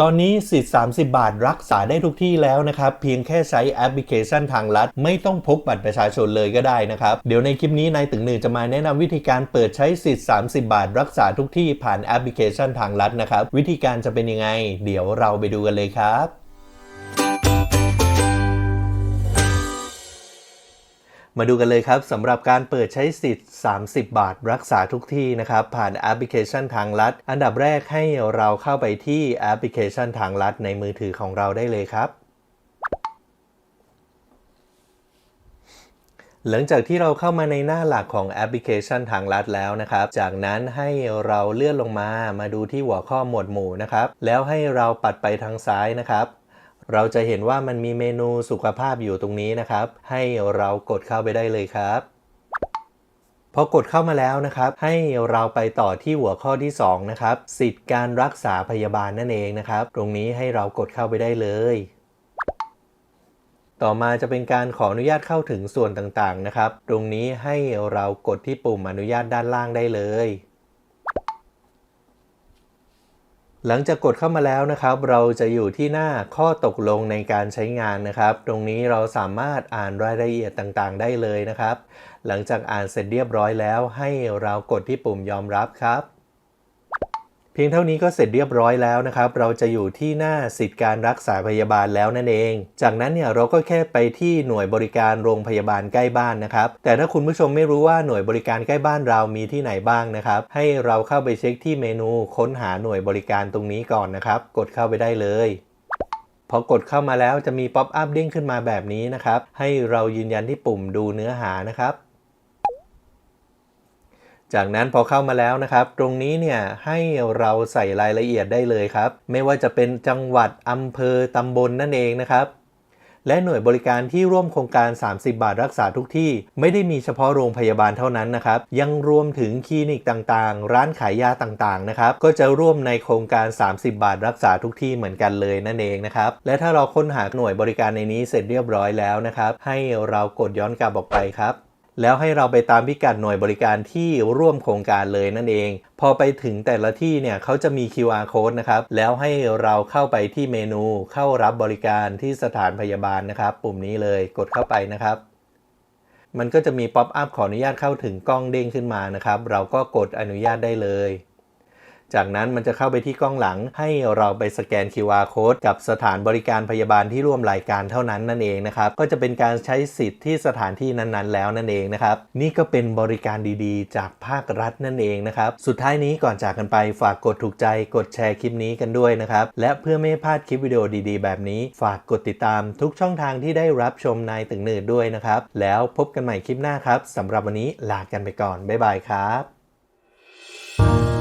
ตอนนี้สิทธิ์ 30 บาทรักษาได้ทุกที่แล้วนะครับ เพียงแค่ใช้แอปพลิเคชันทางลัด ไม่ต้องพกบัตรประชาชนเลยก็ได้นะครับ เดี๋ยวในคลิปนี้นายตึงหนึ่งจะมาแนะนำวิธีการเปิดใช้สิทธิ์ 30 บาท รักษาทุกที่ผ่านแอปพลิเคชันทางลัดนะครับ วิธีการจะเป็นยังไง เดี๋ยวเราไปดูกันเลยครับ มาดูกันเลยครับสำหรับการเปิดใช้สิทธิ์ 30 บาทรักษาทุกที่นะครับ ผ่านแอปพลิเคชันทางลัด อันดับแรกให้เราเข้าไปที่แอปพลิเคชันทางลัดในมือถือของเราได้เลยครับ หลังจากที่เราเข้ามาในหน้าหลักของแอปพลิเคชันทางลัดแล้วนะครับ จากนั้นให้เราเลื่อนลงมามาดูที่หัวข้อหมวดหมู่นะครับ แล้วให้เราปัดไปทางซ้ายนะครับ เราจะเห็นว่ามันมีเมนูสุขภาพอยู่ตรงนี้นะครับ ให้เรากดเข้าไปได้เลยครับพอกดเข้ามาแล้วนะครับ ให้เราไปต่อที่หัวข้อที่ 2 นะครับ สิทธิ์การรักษาพยาบาลนั่นเองนะครับ ตรงนี้ให้เรากดเข้าไปได้เลย ต่อมาจะเป็นการขออนุญาตเข้าถึงส่วนต่างๆนะครับ ตรงนี้ให้เรากดที่ปุ่มอนุญาตด้านล่างได้เลย หลังจากกดเข้ามาแล้วนะครับ เราจะอยู่ที่หน้าข้อตกลงในการใช้งานนะครับ ตรงนี้เราสามารถอ่านรายละเอียดต่างๆ ได้เลยนะครับ หลังจากอ่านเสร็จเรียบร้อยแล้ว ให้เรากดที่ปุ่มยอมรับครับ เพียงเท่านี้ก็เสร็จเรียบร้อยแล้วนะครับ เราจะอยู่ที่หน้าสิทธิการรักษาพยาบาลแล้วนั่นเอง จากนั้นเนี่ยเราก็แค่ไปที่หน่วยบริการโรงพยาบาลใกล้บ้านนะครับ แต่ถ้าคุณผู้ชมไม่รู้ว่าหน่วยบริการใกล้บ้านเรามีที่ไหนบ้างนะครับ ให้เราเข้าไปเช็คที่เมนูค้นหาหน่วยบริการตรงนี้ก่อนนะครับ กดเข้าไปได้เลยพอกดเข้ามาแล้วจะมีป๊อปอัพเด้งขึ้นมาแบบนี้นะครับ ให้เรายืนยันที่ปุ่มดูเนื้อหานะครับ จากนั้นพอเข้ามาแล้วนะครับ ตรงนี้เนี่ยให้เราใส่รายละเอียดได้เลยครับ ไม่ว่าจะเป็นจังหวัดอำเภอตำบลนนั่นเองนะครับ และหน่วยบริการที่ร่วมโครงการ 30 บาทรักษาทุกที่ ไม่ได้มีเฉพาะโรงพยาบาลเท่านั้นนะครับ ยังรวมถึงคลินิกต่างๆ ร้านขายยาต่างๆนะครับ ก็จะร่วมในโครงการ 30 บาทรักษาทุกที่เหมือนกันเลยนั่นเองนะครับ และถ้าเราค้นหาหน่วยบริการในนี้เสร็จเรียบร้อยแล้วนะครับ ให้เรากดย้อนกลับออกไปครับ แล้วให้เราไปตามพิกัดหน่วยบริการที่ร่วมโครงการเลยนั่นเอง พอไปถึงแต่ละที่เนี่ยเขาจะมี QR code นะครับ แล้วให้เราเข้าไปที่เมนูเข้ารับบริการที่สถานพยาบาลนะครับ ปุ่มนี้เลยกดเข้าไปนะครับ มันก็จะมีป๊อปอัพขออนุญาตเข้าถึงกล้องเด้งขึ้นมานะครับ เราก็กดอนุญาตได้เลย จากนั้นมันจะเข้าไปที่กล้องหลังให้เราไปสแกน QR code กับสถานบริการพยาบาลที่ร่วมรายการเท่านั้นนั่นเองนะครับ ก็จะเป็นการใช้สิทธิ์ที่สถานที่นั้นๆ แล้วนั่นเองนะครับ นี่ก็เป็นบริการดีๆ จากภาครัฐนั่นเองนะครับ สุดท้ายนี้ก่อนจากกันไปฝากกดถูกใจกดแชร์คลิปนี้กันด้วยนะครับ และเพื่อไม่ให้พลาดคลิปวิดีโอดีๆ แบบนี้ ฝากกดติดตามทุกช่องทางที่ได้รับชมนายตึงหนืดด้วยนะครับ แล้วพบกันใหม่คลิปหน้าครับสำหรับวันนี้ลากันไปก่อนบ๊ายบายครับ